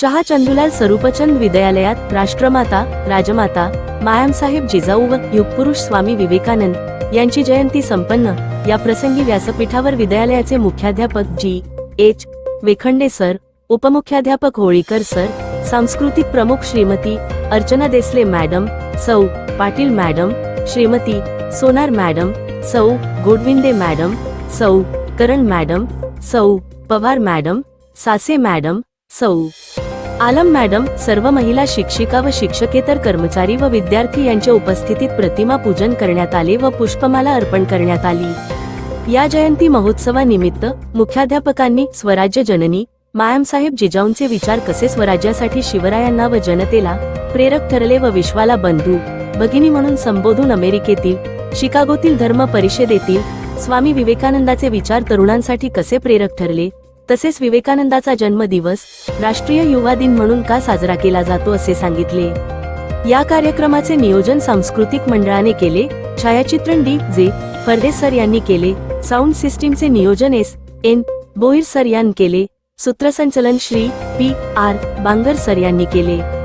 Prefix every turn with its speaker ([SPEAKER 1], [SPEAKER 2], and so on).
[SPEAKER 1] शहा चंदुलाल स्वरूपचंद विद्यालयात राष्ट्रमाता राजमाता मायामसाहेब जिजाऊ व युगपुरुष स्वामी विवेकानंद यांची जयंती संपन्न. या प्रसंगी व्यासपीठावर विद्यालयाचे मुख्याध्यापक जी. एच. वेखंडे सर उपमुख्याध्यापक होळीकर सर सांस्कृतिक प्रमुख श्रीमती अर्चना देसले मॅडम सौ. पाटील मॅडम श्रीमती सोनार मॅडम सौ. गोडविंदे मॅडम सौ. करण मॅडम सौ. पवार मॅडम सासे मॅडम सौ. आलम मॅडम सर्व महिला शिक्षिका व शिक्षकेतर कर्मचारी व विद्यार्थी यांच्या उपस्थितीत प्रतिमा पूजन करण्यात आले व पुष्पमाला अर्पण करण्यात आली. या जयंती महोत्सवानिमित्त मुख्याध्यापकांनी स्वराज्य जननी मायामसाहेब जिजाऊंचे विचार कसे स्वराज्यासाठी शिवरायांना व जनतेला प्रेरक ठरले व विश्वाला बंधू भगिनी म्हणून संबोधून अमेरिकेतील शिकागोतील धर्म परिषदेतील स्वामी विवेकानंदाचे विचार तरुणांसाठी कसे प्रेरक ठरले? तसेच विवेकानंदाचा जन्मदिवस राष्ट्रीय युवा दिन म्हणून का साजरा केला जातो असे सांगितले. या कार्यक्रमाचे नियोजन सांस्कृतिक मंडळाने केले. छायाचित्रण डी. जे. फर्देस सर यांनी केले. साऊंड सिस्टीमचे नियोजन एस. एन. बोईर सर यांनी केले. सूत्रसंचलन Shri P. R. Bangar sir यांनी केले.